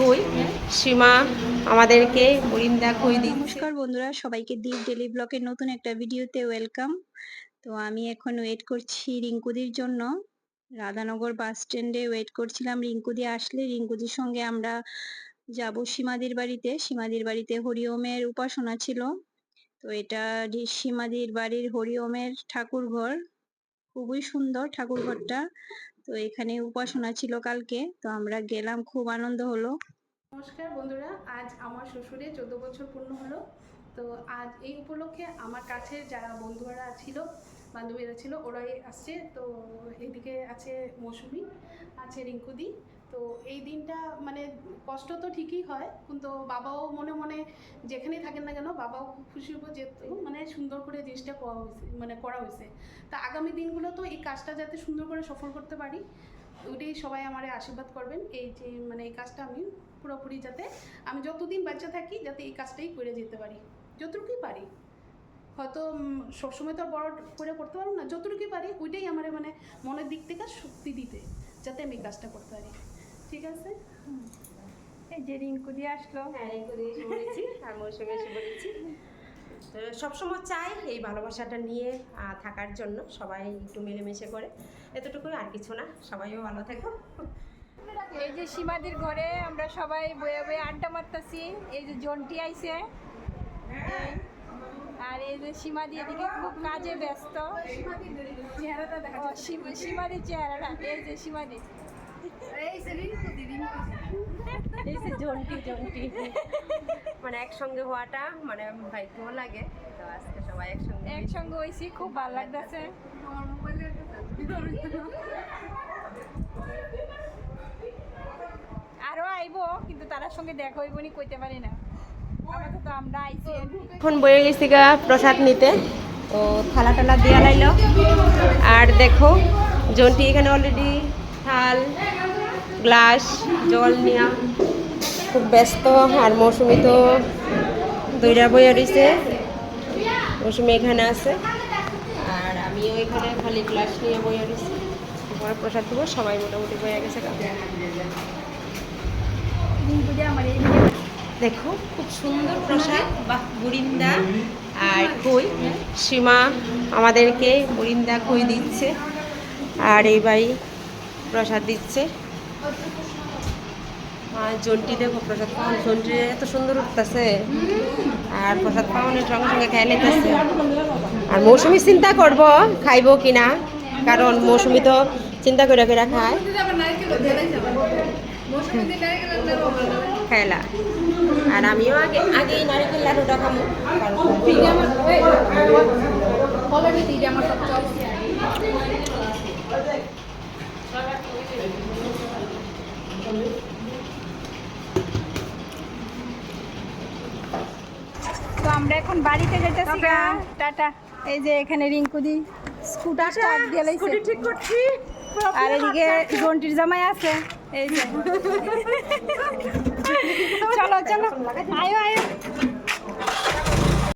খই সীমা আমাদেরকে বরিন্দা খই দিচ্ছে? নমস্কার বন্ধুরা, সবাইকে দীপ ডেলি ব্লকের নতুন একটা ভিডিওতে ওয়েলকাম তো আমি এখন ওয়েট করছি রিঙ্কুদির জন্য। রাধানগর বাস স্ট্যান্ডে ওয়েট করছিলাম। রিঙ্কুদি আসলে, রিঙ্কুদির সঙ্গে আমরা যাব সীমাদির বাড়িতে। সীমাদির বাড়িতে হরিওমের উপাসনা ছিল। তো এটা সীমাদির বাড়ির হরিওমের ঠাকুর ঘর খুবই সুন্দর ঠাকুর ঘরটা তো এখানে উপাসনা ছিল কালকে, তো আমরা গেলাম, খুব আনন্দ হলো। নমস্কার বন্ধুরা, আজ আমার শ্বশুরে চোদ্দ বছর পূর্ণ হলো। তো আজ এই উপলক্ষে আমার কাছে যারা বন্ধুরা ছিল বান্ধবীরা ছিল, ওরাই আসছে। তো এদিকে আছে মৌসুমি, আছে রিঙ্কুদি। তো এই দিনটা মানে কষ্ট তো ঠিকই হয়, কিন্তু বাবাও মনে মনে যেখানেই থাকেন না কেন, বাবাও খুব খুশি হব যে মানে সুন্দর করে জিনিসটা করা হয়েছে মানে করা হয়েছে। তা আগামী দিনগুলো তো এই কাজটা যাতে সুন্দর করে সফল করতে পারি, ওইটাই সবাই আমার আশীর্বাদ করবেন, এই যে মানে এই কাজটা আমি পুরোপুরি যাতে, আমি যতদিন বাচ্চা থাকি, যাতে এই কাজটাই করে যেতে পারি, যতটুকুই পারি। হয়তো সবসময় তো আর বড় করে করতে পারব না। যতটুকুই পারি ওইটাই আমার মানে মনের দিক থেকে শক্তি দিতে যাতে আমি কাজটা করতে পারি। ঠিক আছে? এই যে রিঙ্কুদি আসলো। হ্যাঁ এসে বলেছি আর মৌসুমে এসে বলেছি। তো সবসময় চাই এই ভালোবাসাটা নিয়ে থাকার জন্য সবাই একটু মিলেমিশে করে। এতটুকুই আর কিছু না। সবাইও ভালো থেকো। এই যে সীমাদির ঘরে আমরা সবাই বয়ে বয়ে আড্ডা মারতাছি। এই যে জন্টি আইছে। আর এই যে সীমাদি এদিকে খুব কাজে ব্যস্ত। সীমাদির চেহারাটা এই যে সীমাদি এই যে জন্টি জন্টি। মানে একসঙ্গে হওয়াটা মানে ভাগ্য লাগে। তো আজকে সবাই একসঙ্গে একসঙ্গে হইছি খুব ভালো লাগতেছে। আমার মোবাইলে আরও আইবো কিন্তু তার সঙ্গে দেখা হইব নি কইতে পারি না। এখন বয়ে গেছি গা প্রসাদ নিতে। তো থালা টালা দিয়া লাইল আর দেখো, জন্টি এখানে অলরেডি থাল, গ্লাস, জল নিয়া খুব ব্যস্ত আর মৌসুমি তো দুইটা বইয়া রয়েছে মৌসুমি এখানে আছে। আর আমিও এখানে খালি গ্লাস নিয়ে বইয়া রয়েছি এবার প্রসাদ দেবো, সবাই মোটামুটি বইয়া গেছে গা। দেখো খুব সুন্দর প্রসাদ বাহ বুরিন্দা আর খই সীমা আমাদেরকে বুরিন্দা খই দিচ্ছে? আর এই ভাই প্রসাদ দিচ্ছে। আর জন্টি দেখো প্রসাদ পাওয়ান জন্টি। এত সুন্দর উঠতেছে। আর প্রসাদ পাওয়ানের সঙ্গে সঙ্গে খেয়ে নিতেছে আর মৌসুমি চিন্তা করব খাইবো কিনা? কারণ মৌসুমি তো চিন্তা করে করে খায়। খেলা। আর আমিও আগে আগেই নারিকেল লাডুটা আমার তো আমরা এখন বাড়িতে যেতেছি টাটা। এই যে এখানে রিঙ্কুদি স্কুটার গেলেইছে ঠিক করছি। আর এদিকে জন্টির জামাই আছে। এই যে। চলো চলো। আয়ো আয়ো।